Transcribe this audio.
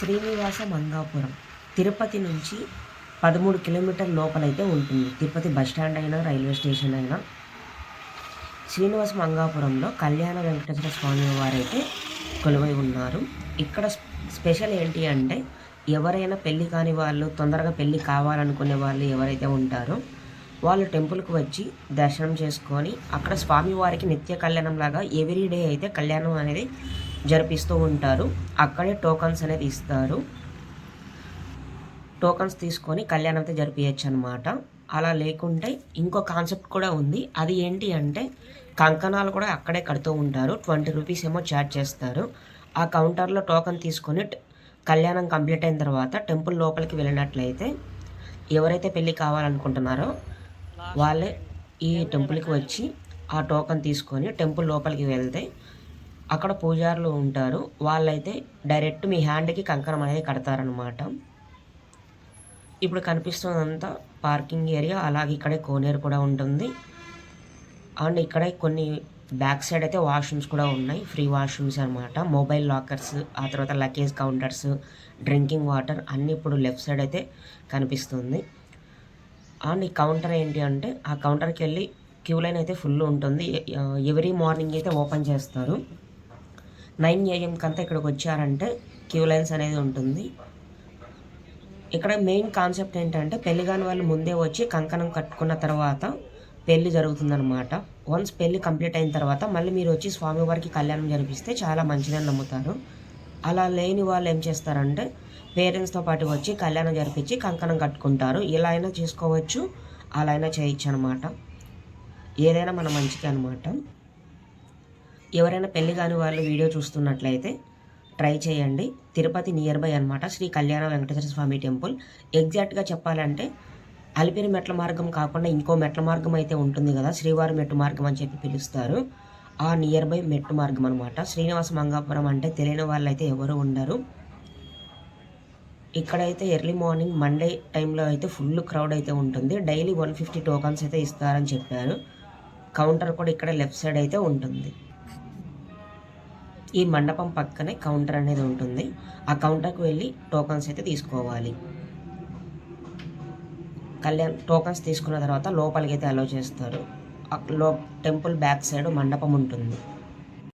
శ్రీనివాస మంగాపురం తిరుపతి నుంచి పదమూడు కిలోమీటర్ లోపలైతే ఉంటుంది. తిరుపతి బస్ స్టాండ్ అయినా రైల్వే స్టేషన్ అయినా. శ్రీనివాస మంగాపురంలో కళ్యాణ వెంకటేశ్వర స్వామి వారైతే కొలువై ఉన్నారు. ఇక్కడ స్పెషల్ ఏంటి అంటే ఎవరైనా పెళ్ళి కాని వాళ్ళు తొందరగా పెళ్ళి కావాలనుకునే వాళ్ళు ఎవరైతే ఉంటారో వాళ్ళు టెంపుల్కి వచ్చి దర్శనం చేసుకొని అక్కడ స్వామివారికి నిత్య కళ్యాణం లాగా ఎవ్రీ డే అయితే కళ్యాణం అనేది జరిపిస్తూ ఉంటారు. అక్కడే టోకన్స్ అనేది ఇస్తారు. టోకన్స్ తీసుకొని కళ్యాణం అయితే జరిపించచ్చు అనమాట అలా లేకుంటే ఇంకో కాన్సెప్ట్ కూడా ఉంది. అది ఏంటి అంటే కంకణాలు కూడా అక్కడే కడుతూ ఉంటారు. ట్వంటీ రూపీస్ ఏమో చార్జ్ చేస్తారు. ఆ కౌంటర్లో టోకన్ తీసుకొని కళ్యాణం కంప్లీట్ అయిన తర్వాత టెంపుల్ లోపలికి వెళ్ళినట్లయితే ఎవరైతే పెళ్ళి కావాలనుకుంటున్నారో వాళ్ళే ఈ టెంపుల్కి వచ్చి ఆ టోకన్ తీసుకొని టెంపుల్ లోపలికి వెళ్తే అక్కడ పూజారులు ఉంటారు. వాళ్ళైతే డైరెక్ట్ మీ హ్యాండ్కి కంకణం అనేది కడతారనమాట ఇప్పుడు కనిపిస్తుందంతా పార్కింగ్ ఏరియా అలాగే ఇక్కడే కోనేరు కూడా ఉంటుంది. అండ్ ఇక్కడే కొన్ని బ్యాక్ సైడ్ అయితే వాష్రూమ్స్ కూడా ఉన్నాయి. ఫ్రీ వాష్రూమ్స్ అనమాట మొబైల్ లాకర్స్ ఆ తర్వాత లగేజ్ కౌంటర్స్ డ్రింకింగ్ వాటర్ అన్నీ ఇప్పుడు లెఫ్ట్ సైడ్ అయితే కనిపిస్తుంది. అండ్ ఈ కౌంటర్ ఏంటి అంటే ఆ కౌంటర్కి వెళ్ళి క్యూ లైన్ అయితే ఫుల్ ఉంటుంది. ఎవరీ మార్నింగ్ అయితే ఓపెన్ చేస్తారు. నైన్ ఏఎంకి అంతా ఇక్కడికి వచ్చారంటే క్యూ లైన్స్ అనేది ఉంటుంది. ఇక్కడ మెయిన్ కాన్సెప్ట్ ఏంటంటే పెళ్ళి కాని వాళ్ళు ముందే వచ్చి కంకణం కట్టుకున్న తర్వాత పెళ్ళి జరుగుతుందన్నమాట. వన్స్ పెళ్ళి కంప్లీట్ అయిన తర్వాత మళ్ళీ మీరు వచ్చి స్వామివారికి కళ్యాణం జరిపిస్తే చాలా మంచిదని నమ్ముతారు. అలా లేని వాళ్ళు ఏం చేస్తారంటే పేరెంట్స్తో పాటు వచ్చి కళ్యాణం జరిపించి కంకణం కట్టుకుంటారు. ఇలా అయినా చేసుకోవచ్చు అలా అయినా చేయొచ్చు అనమాట ఏదైనా మన మంచికి అనమాట ఎవరైనా పెళ్ళి కాని వాళ్ళు వీడియో చూస్తున్నట్లయితే ట్రై చేయండి. తిరుపతి నియర్ బై అనమాట శ్రీ కళ్యాణ వెంకటేశ్వర స్వామి టెంపుల్. ఎగ్జాక్ట్గా చెప్పాలంటే అలిపిరి మెట్ల మార్గం కాకుండా ఇంకో మెట్ల మార్గం అయితే ఉంటుంది కదా శ్రీవారి మెట్టు మార్గం అని చెప్పి పిలుస్తారు. ఆ నియర్ బై మెట్టు మార్గం అనమాట శ్రీనివాస మంగాపురం అంటే తెలియని వాళ్ళు అయితే ఎవరు ఉండరు. ఇక్కడైతే ఎర్లీ మార్నింగ్ మండే టైంలో అయితే ఫుల్ క్రౌడ్ అయితే ఉంటుంది. డైలీ వన్ ఫిఫ్టీ టోకన్స్ అయితే ఇస్తారని చెప్పారు. కౌంటర్ కూడా ఇక్కడ లెఫ్ట్ సైడ్ అయితే ఉంటుంది. ఈ మండపం పక్కనే కౌంటర్ అనేది ఉంటుంది. ఆ కౌంటర్కి వెళ్ళి టోకన్స్ అయితే తీసుకోవాలి. కళ్యాణ్ టోకన్స్ తీసుకున్న తర్వాత లోపలికి అయితే అలో చేస్తారు లో టెంపుల్ బ్యాక్ సైడ్ మండపం ఉంటుంది.